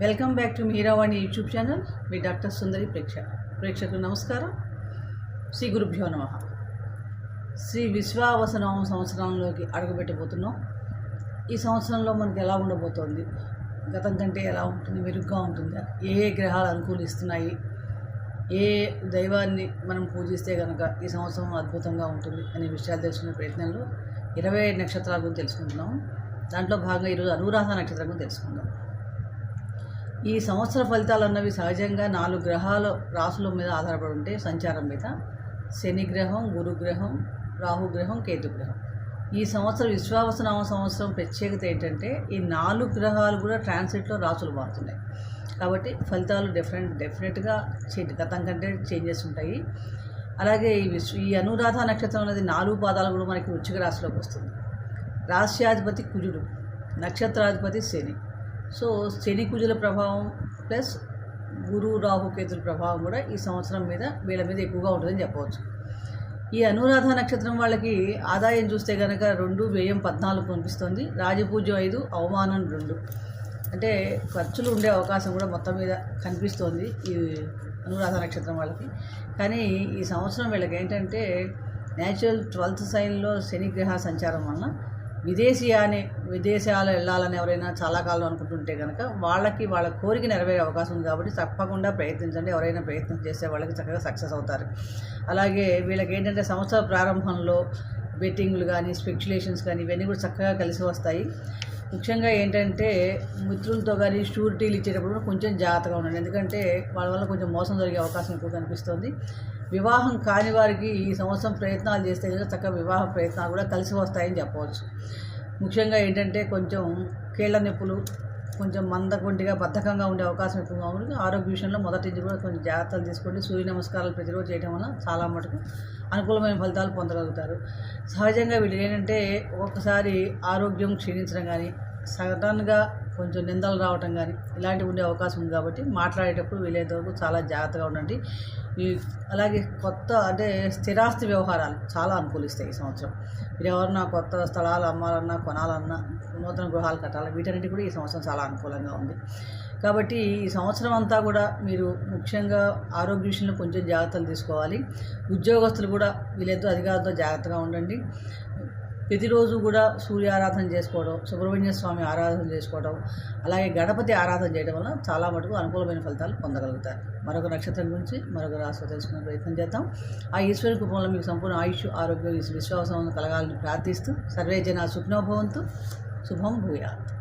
Welcome back to Meeravani YouTube channel. Me doctor Sundari ప్రేక్ష ప్రేక్షకులు నమస్కారం. శ్రీ గురుభ్యో నమ. శ్రీ విశ్వావసనం సంవత్సరంలోకి అడుగుపెట్టబోతున్నాం. ఈ సంవత్సరంలో మనకి ఎలా ఉండబోతోంది? గతం కంటే ఎలా ఉంటుంది? మెరుగ్గా ఉంటుందా? ఏ ఏ గ్రహాలు అనుకూలిస్తున్నాయి? ఏ దైవాన్ని మనం పూజిస్తే కనుక ఈ సంవత్సరం అద్భుతంగా ఉంటుంది అనే విషయాలు తెలుసుకునే ప్రయత్నంలో ఇరవై ఐదు నక్షత్రాల గురించి తెలుసుకుంటున్నాం. దాంట్లో భాగంగా ఈరోజు అనురాధ నక్షత్రం గురించి తెలుసుకుందాం. ఈ సంవత్సర ఫలితాలు అన్నవి సహజంగా నాలుగు గ్రహాల రాసుల మీద ఆధారపడి ఉంటాయి సంచారం మీద శని గ్రహం గురుగ్రహం రాహుగ్రహం కేతుగ్రహం ఈ సంవత్సరం విశ్వావసనామ సంవత్సరం ప్రత్యేకత ఏంటంటే ఈ నాలుగు గ్రహాలు కూడా ట్రాన్సిట్లో రాసులు మారుతున్నాయి. కాబట్టి ఫలితాలు డిఫరెంట్ డెఫినెట్గా గతం కంటే చేంజెస్ ఉంటాయి. అలాగే ఈ విశ్వ ఈ అనురాధ నక్షత్రం అనేది నాలుగు పాదాలు కూడా మనకి వృచ్చిక రాశిలోకి వస్తుంది. రాశ్యాధిపతి కుజుడు నక్షత్రాధిపతి శని. సో శని కుజుల ప్రభావం ప్లస్ గురు రాహు కేతుల ప్రభావం కూడా ఈ సంవత్సరం మీద వీళ్ళ మీద ఎక్కువగా ఉంటుందని చెప్పవచ్చు. ఈ అనురాధ నక్షత్రం వాళ్ళకి ఆదాయం చూస్తే కనుక రెండు వ్యయం పద్నాలుగు కనిపిస్తుంది. రాజపూజ్యం ఐదు అవమానం రెండు. అంటే ఖర్చులు ఉండే అవకాశం కూడా మొత్తం మీద కనిపిస్తోంది ఈ అనురాధ నక్షత్రం వాళ్ళకి. కానీ ఈ సంవత్సరం వీళ్ళకి ఏంటంటే న్యాచురల్ ట్వెల్త్ సైన్లో శనిగ్రహ సంచారం వలన విదేశీయాన్ని విదేశాలు వెళ్ళాలని ఎవరైనా చాలా కాలం అనుకుంటుంటే కనుక వాళ్ళకి వాళ్ళ కోరిక నెరవేరే అవకాశం ఉంది కాబట్టి తప్పకుండా ప్రయత్నించండి. ఎవరైనా ప్రయత్నం చేస్తే వాళ్ళకి చక్కగా సక్సెస్ అవుతారు. అలాగే వీళ్ళకి ఏంటంటే సంవత్సర ప్రారంభంలో బెట్టింగ్లు కానీ స్పెక్యులేషన్స్ కానీ ఇవన్నీ కూడా చక్కగా కలిసి వస్తాయి. ముఖ్యంగా ఏంటంటే మిత్రులతో కానీ షూరిటీలు ఇచ్చేటప్పుడు కూడా కొంచెం జాగ్రత్తగా ఉండండి. ఎందుకంటే వాళ్ళ వల్ల కొంచెం మోసం జరిగే అవకాశం ఎక్కువ కనిపిస్తుంది. వివాహం కాని వారికి ఈ సంవత్సరం ప్రయత్నాలు చేస్తే కనుక చక్కగా వివాహ ప్రయత్నాలు కూడా కలిసి వస్తాయని చెప్పవచ్చు. ముఖ్యంగా ఏంటంటే కొంచెం కీళ్ళ నొప్పులు కొంచెం మందకొంటిగా బద్ధకంగా ఉండే అవకాశం ఎక్కువగా ఉంటుంది. ఆరోగ్య విషయంలో మొదటి నుంచి కూడా కొంచెం జాగ్రత్తలు తీసుకోండి. సూర్య నమస్కారాలు ప్రతిరోజు చేయడం వల్ల చాలా మటుకు అనుకూలమైన ఫలితాలు పొందగలుగుతారు. సహజంగా వీళ్ళు ఏంటంటే ఒక్కొక్కసారి ఆరోగ్యం క్షీణించడం కానీ సడన్గా కొంచెం నిందలు రావటం కానీ ఇలాంటివి ఉండే అవకాశం ఉంది కాబట్టి మాట్లాడేటప్పుడు వీలైనంత వరకు చాలా జాగ్రత్తగా ఉండండి. ఈ అలాగే కొత్త అంటే స్థిరాస్తి వ్యవహారాలు చాలా అనుకూలిస్తాయి ఈ సంవత్సరం. మీరు ఎవరన్నా కొత్త స్థలాలు అమ్మాలన్నా కొనాలన్నా నూతన గృహాలు కట్టాలి వీటన్నిటి కూడా ఈ సంవత్సరం చాలా అనుకూలంగా ఉంది. కాబట్టి ఈ సంవత్సరం అంతా కూడా మీరు ముఖ్యంగా ఆరోగ్య విషయంలో కొంచెం జాగ్రత్తలు తీసుకోవాలి. ఉద్యోగస్తులు కూడా వీళ్ళతో అధికారులతో జాగ్రత్తగా ఉండండి. ప్రతిరోజు కూడా సూర్య ఆరాధన చేసుకోవడం సుబ్రహ్మణ్య స్వామి ఆరాధన చేసుకోవడం అలాగే గణపతి ఆరాధన చేయడం వల్ల చాలా మటుకు అనుకూలమైన ఫలితాలు పొందగలుగుతారు. మరొక నక్షత్రం గురించి మరొక రాశి తెలుసుకునే ప్రయత్నం చేద్దాం. ఆ ఈశ్వరి కృపంలో మీకు సంపూర్ణ ఆయుష్ ఆరోగ్యం విశ్వాసం కలగాలని ప్రార్థిస్తూ సర్వే జన సుఖ్నోభవంతు శుభం భూయాత్.